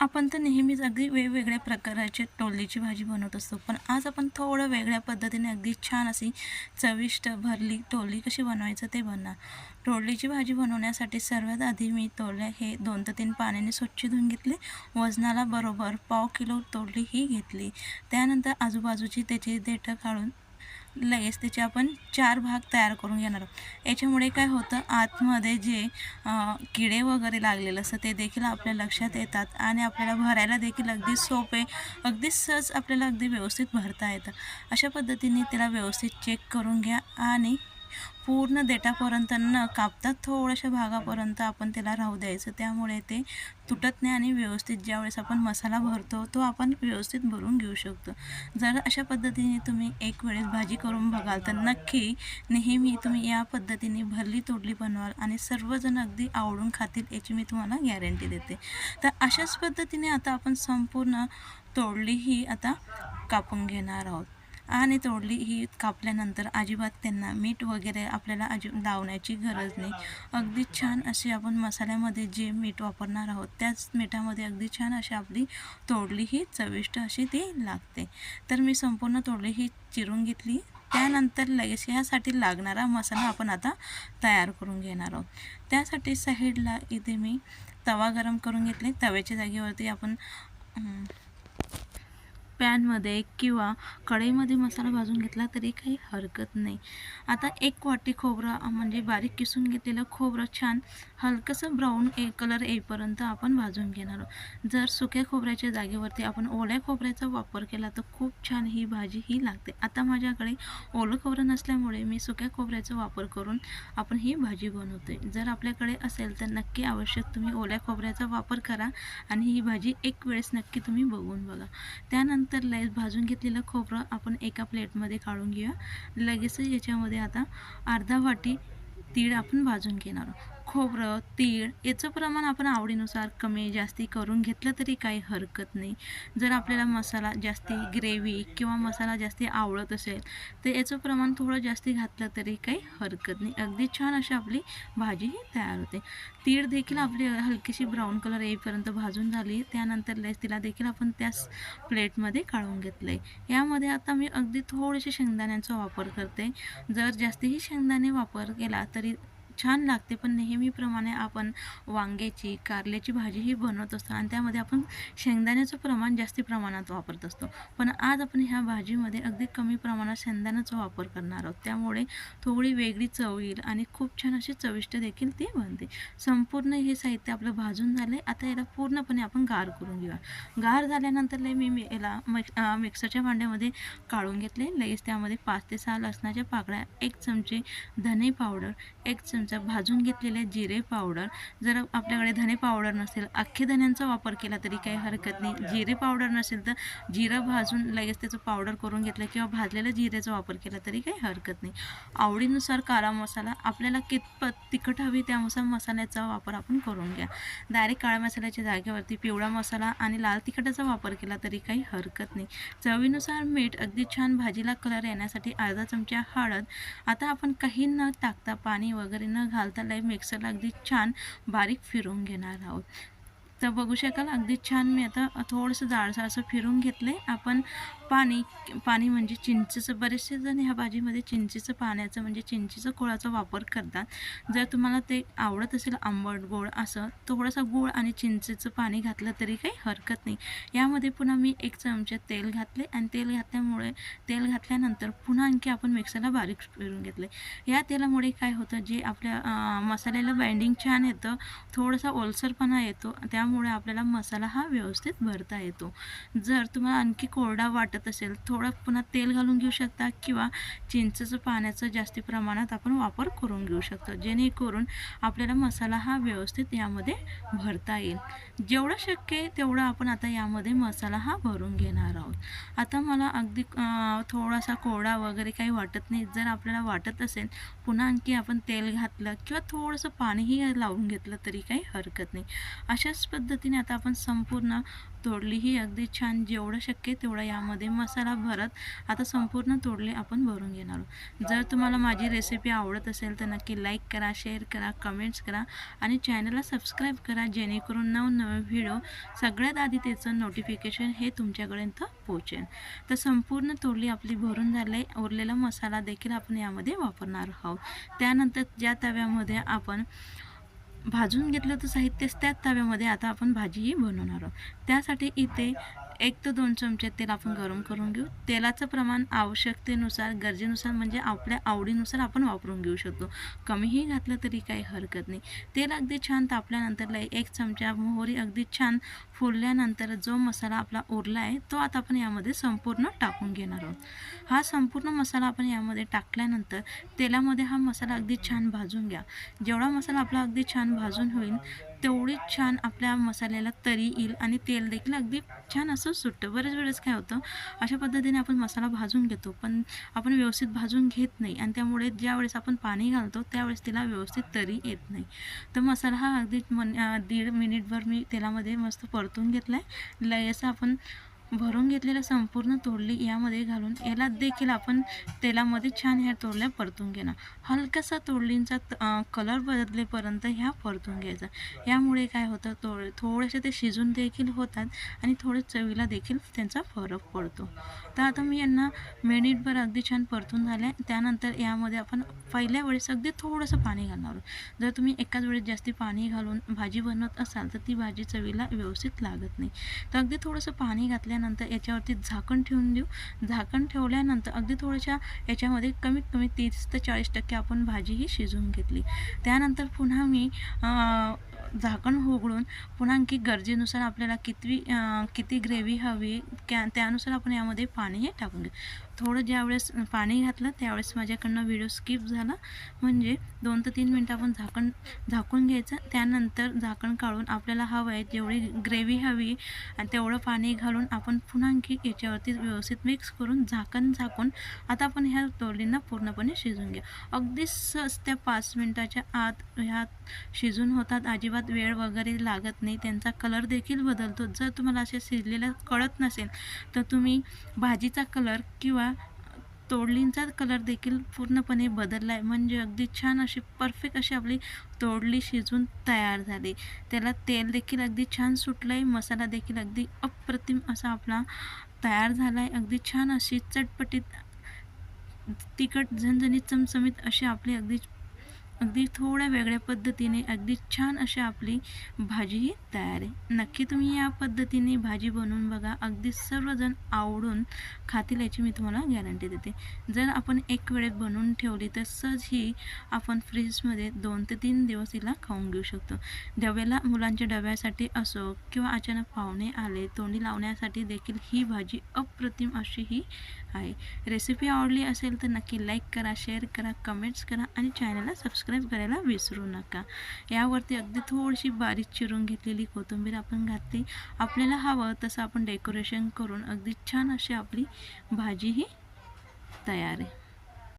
आपण तर नेहमीच अगदी वेगवेगळ्या प्रकाराची टोललीची भाजी बनवत असतो पण आज आपण थोडं वेगळ्या पद्धतीने अगदी छान अशी चविष्ट भरली टोलली कशी बनवायचं ते बनणार. टोललीची भाजी बनवण्यासाठी सर्वात आधी मी तोल्या हे दोन ते तीन पाण्याने स्वच्छ धुवून घेतले. वजनाला बरोबर पाव किलो तोडली ही घेतली. त्यानंतर आजूबाजूची त्याची देठं काढून लगेच त्याचे आपण चार भाग तयार करून घेणार आहोत. याच्यामुळे काय होतं आतमध्ये जे किडे वगैरे लागलेलं असतं ते देखील आपल्या लक्षात येतात आणि आपल्याला भरायला देखील अगदी सोपे अगदी सहज आपल्याला अगदी व्यवस्थित भरता येतं. अशा पद्धतीने त्याला व्यवस्थित चेक करून घ्या आणि पूर्ण देठापर्यंत न कापता थोड्याशा भागापर्यंत आपण त्याला राहू द्यायचं. त्यामुळे ते तुटत नाही आणि व्यवस्थित ज्यावेळेस आपण मसाला भरतो तो आपण व्यवस्थित भरून घेऊ शकतो. जर अशा पद्धतीने तुम्ही एक वेळेस भाजी करून बघाल तर नक्की नेहमी तुम्ही या पद्धतीने भरली तोडली बनवाल आणि सर्वजण अगदी आवडून खातील याची मी तुम्हाला गॅरंटी देते. तर अशाच पद्धतीने आता आपण संपूर्ण तोडली ही आता कापून घेणार आहोत. आणि तोडली. ही कापल्यानंतर अजिबात त्यांना मीठ वगैरे आपल्याला अजि लावण्याची गरज नाही. अगदी छान असे आपण मसाल्यामध्ये जे मीठ वापरणार आहोत त्याच मिठामध्ये अगदी छान अशी आपली तोडली ही चविष्ट अशी ती लागते. तर मी संपूर्ण तोडली ही चिरून घेतली. त्यानंतर लगेच ह्यासाठी लागणारा मसाला आपण आता तयार करून घेणार आहोत. त्यासाठी साईडला इथे मी तवा गरम करून घेतले. तव्याच्या जागेवरती आपण पॅनमध्ये किंवा कढईमध्ये मसाला भाजून घेतला तरी काही हरकत नाही. आता एक वाटी खोबरं म्हणजे बारीक किसून घेतलेलं खोबरं छान हलकंसं ब्राऊन ए कलर येईपर्यंत आपण भाजून घेणार आहोत. जर सुक्या खोबऱ्याच्या जागेवरती आपण ओल्या खोबऱ्याचा वापर केला तर खूप छान ही भाजी ही लागते. आता माझ्याकडे ओलं खोबरं नसल्यामुळे मी सुक्या खोबऱ्याचा वापर करून आपण ही भाजी बनवते जर आपल्याकडे असेल तर नक्की आवश्यक तुम्ही ओल्या खोबऱ्याचा वापर करा आणि ही भाजी एक वेळेस नक्की तुम्ही बघून बघा. त्यानंतर तर लगेच भाजून घेतलेलं खोबरं आपण एका प्लेटमध्ये काढून घेऊया लगेचच याच्यामध्ये आता अर्धा वाटी तीळ आपण भाजून घेणार आहोत. खोबरं तीळ याचं प्रमाण आपण आवडीनुसार कमी जास्ती करून घेतलं तरी काही हरकत नाही. जर आपल्याला मसाला जास्ती ग्रेव्ही किंवा मसाला जास्ती आवडत असेल तर याचं प्रमाण थोडं जास्ती घातलं तरी काही हरकत नाही. अगदी छान अशी आपली भाजी ही तयार होते. तीळ देखील आपली हलकीशी ब्राऊन कलर येईपर्यंत भाजून झाली. त्यानंतर लस तिला देखील आपण त्याच प्लेटमध्ये काढून घेतलं आहे यामध्ये आता मी अगदी थोडेसे शेंगदाण्यांचा वापर करते. जर जास्तीही शेंगदाणे वापर केला तरी छान लागते पण नेहमीप्रमाणे आपण वांग्याची कारल्याची भाजीही बनवत असतो आणि त्यामध्ये आपण शेंगदाण्याचं प्रमाण जास्त प्रमाणात वापरत असतो. पण आज आपण ह्या भाजीमध्ये अगदी कमी प्रमाणात शेंगदाण्याचा वापर करणार आहोत. त्यामुळे थोडी वेगळी चव येईल आणि खूप छान अशी चविष्ट देखील ती बनते. संपूर्ण हे साहित्य आपलं भाजून झालं आहे आता याला पूर्णपणे आपण गार करून घेऊया. गार झाल्यानंतर मी याला मिक्स मिक्सरच्या भांड्यामध्ये काढून घेतले. लगेच त्यामध्ये पाच ते सहा लसणाच्या पाकळ्या एक चमचे धने पावडर एक चमचे भाजून घेतलेले जिरे पावडर जर आपल्याकडे धने पावडर नसेल अख्खे धन्यांचा वापर केला तरी काही हरकत नाही. जिरे पावडर नसेल तर जिरं भाजून लगेच त्याचं पावडर करून घेतलं किंवा भाजलेलं जिऱ्याचा वापर केला तरी काही हरकत नाही. आवडीनुसार काळा मसाला आपल्याला कितपत तिखट हवी त्यानुसार मसाल्याचा वापर आपण करून घ्या. डायरेक्ट काळ्या मसाल्याच्या जागेवरती पिवळा मसाला आणि लाल तिखटाचा वापर केला तरी काही हरकत नाही. चवीनुसार मीठ अगदी छान भाजीला कलर येण्यासाठी अर्धा चमचा हळद. आता आपण काही न टाकता पाणी वगैरे न घालता लय मिक्सरला अगदी छान बारीक फिरवून घेणार आहोत. तर बघू शकाल अगदी छान मी आता थोडंसं जाडसर असं फिरून घेतले आपण पाणी पाणी म्हणजे चिंचेचं बरेचसे जण ह्या भाजीमध्ये चिंचेचं पाण्याचं म्हणजे चिंचेचं कोळाचा वापर करतात. जर तुम्हाला ते आवडत असेल आंबट गोड असं थोडासा गूळ आणि चिंचेचं पाणी घातलं तरी काही हरकत नाही. यामध्ये पुन्हा मी एक चमचे तेल घातले आणि तेल घातल्यामुळे तेल घातल्यानंतर पुन्हा आणखी आपण मिक्सरला बारीक फिरून घेतले या तेलामुळे काय होतं जे आपल्या मसाल्याला बाइंडिंग छान येतं थोडासा ओलसरपणा येतो त्या त्यामुळे आपल्याला मसाला हा व्यवस्थित भरता येतो. जर तुम्हाला आणखी कोरडा वाटत असेल थोडं पुन्हा तेल घालून घेऊ शकता किंवा चिंचेचं पाण्याचं जास्ती प्रमाणात आपण वापर करून घेऊ शकतो. जेणेकरून आपल्याला मसाला हा व्यवस्थित यामध्ये भरता येईल. जेवढं शक्य आहे तेवढं आपण आता यामध्ये मसाला हा भरून घेणार आहोत. आता मला अगदी थोडासा कोरडा वगैरे काही वाटत नाही. जर आपल्याला वाटत असेल पुन्हा आणखी आपण तेल घातलं किंवा थोडंसं पाणीही लावून घेतलं तरी काही हरकत नाही. अशाच पद्धतीने आता आपण संपूर्ण तोडली ही अगदी छान जेवढं शक्य तेवढा तेवढं यामध्ये मसाला भरत आता संपूर्ण तोडली आपण भरून घेणार आहोत. जर तुम्हाला माझी रेसिपी आवडत असेल तर नक्की लाईक करा शेअर करा कमेंट्स करा आणि चॅनलला सबस्क्राईब करा जेणेकरून नवनवे व्हिडिओ सगळ्यात आधी त्याचं नोटिफिकेशन हे तुमच्यापर्यंत पोहोचेल. तर संपूर्ण तोडली आपली भरून झाले उरलेला मसाला देखील आपण यामध्ये वापरणार आहोत. त्यानंतर ज्या तव्यामध्ये आपण भाजून घेतलं तर साहित्यच त्याच तव्यामध्ये आता आपण भाजीही बनवणार आहोत. त्यासाठी इथे एक ते दोन चमचे तेल आपण गरम करून घेऊ. तेलाचं प्रमाण आवश्यकतेनुसार गरजेनुसार म्हणजे आपल्या आवडीनुसार आपण वापरून घेऊ शकतो. कमीही घातलं तरी काही हरकत नाही. तेल अगदी छान तापल्यानंतर लई एक चमचा मोहरी अगदी छान फुलल्यानंतर जो मसाला आपला उरला आहे तो आता आपण यामध्ये संपूर्ण टाकून घेणार आहोत. हा संपूर्ण मसाला आपण यामध्ये टाकल्यानंतर तेलामध्ये हा मसाला अगदी छान भाजून घ्या. जेवढा मसाला आपला अगदी छान भाजून होईल तेवढीच छान आपल्या मसाल्याला तरी येईल आणि तेल देखील अगदी छान असं सुटतं. बरेच वेळेस काय होतं अशा पद्धतीने आपण मसाला भाजून घेतो पण आपण व्यवस्थित भाजून घेत नाही आणि त्यामुळे ज्यावेळेस आपण पाणी घालतो त्यावेळेस तिला व्यवस्थित तरी येत नाही. तर मसाला हा अगदी मन दीड मिनिटभर मी तेलामध्ये मस्त परतून घेतला आहे लयचं आपण भरून घेतलेलं संपूर्ण तोडली यामध्ये घालून याला देखील आपण तेलामध्ये छान ह्या तोडल्या परतून घेणार. हलकासा तोडलींचा कलर बदलेपर्यंत ह्या परतून घ्यायचा. यामुळे काय होतं तोड थोडेसे ते शिजून देखील होतात आणि थोडे चवीला देखील त्यांचा फरक पडतो. तर आता मी यांना मिनिटभर अगदी छान परतून झाल्या त्यानंतर यामध्ये आपण पहिल्या वेळेस अगदी थोडंसं पाणी घालणार आहोत. जर तुम्ही एकाच वेळेस जास्ती पाणी घालून भाजी बनवत असाल तर ती भाजी चवीला व्यवस्थित लागत नाही. तर अगदी थोडंसं पाणी झाल्यानंतर याच्यावरती झाकण ठेवून देऊ. झाकण ठेवल्यानंतर अगदी थोड्याशा याच्यामध्ये कमीत कमी तीस ते चाळीस टक्के आपण भाजी ही शिजवून घेतली. त्यानंतर पुन्हा मी झाकण उघडून पुन्हा आणखी गरजेनुसार आपल्याला किती किती ग्रेव्ही हवी क्या त्यानुसार आपण यामध्ये पाणीही टाकून घेऊ. थोडं ज्यावेळेस पाणी घातलं त्यावेळेस माझ्याकडनं व्हिडिओ स्किप झाला. म्हणजे दोन ते तीन मिनटं आपण झाकण झाकून घ्यायचं. त्यानंतर झाकण काढून आपल्याला हवं आहे जेवढी ग्रेव्ही हवी आणि तेवढं पाणी घालून आपण पुन्हा आणखी याच्यावरती व्यवस्थित मिक्स करून झाकण झाकून आता आपण ह्या तोडलींना पूर्णपणे शिजून घ्या अगदी सहज त्या पाच मिनटाच्या आत ह्या शिजून होतात. अजिबात वेळ वगैरे लागत नाही. त्यांचा कलर देखील बदलतो. जर तुम्हाला असे शिजलेलं कळत नसेल तर तुम्ही भाजीचा कलर किंवा तोडलींचा कलर देखील पूर्णपणे बदलला आहे म्हणजे अगदी छान अशी परफेक्ट अशी आपली तोडली शिजून तयार झाली. त्याला तेल देखील अगदी छान सुटलं आहे मसाला देखील अगदी अप्रतिम असा आपला तयार झाला आहे अगदी छान अशी चटपटीत तिखट झणझणीत चमचमीत अशी आपली अगदी अगदी थोड्या वेगळ्या पद्धतीने अगदी छान अशी आपली भाजीही तयार आहे. नक्की तुम्ही या पद्धतीने भाजी बनवून बघा. अगदी सर्वजण आवडून खातील याची मी तुम्हाला गॅरंटी देते. जर आपण एक वेळेत बनवून ठेवली तर सहज ही आपण फ्रीजमध्ये दोन ते तीन दिवस हिला खाऊन घेऊ शकतो. डब्याला मुलांच्या डब्यासाठी असो किंवा अचानक पाहुणे आले तोंडी लावण्यासाठी देखील ही भाजी अप्रतिम अशी ही आहे. रेसिपी आवडली असेल तर नक्की लाईक करा शेअर करा कमेंट्स करा आणि चॅनलला सबस्क्राईब करायला विसरू नका. यावरती अगदी थोडीशी बारीक चिरून घेतलेली कोथिंबीर आपण घातली. आपल्याला हवं तसं आपण डेकोरेशन करून अगदी छान अशी आपली भाजी ही तयार आहे.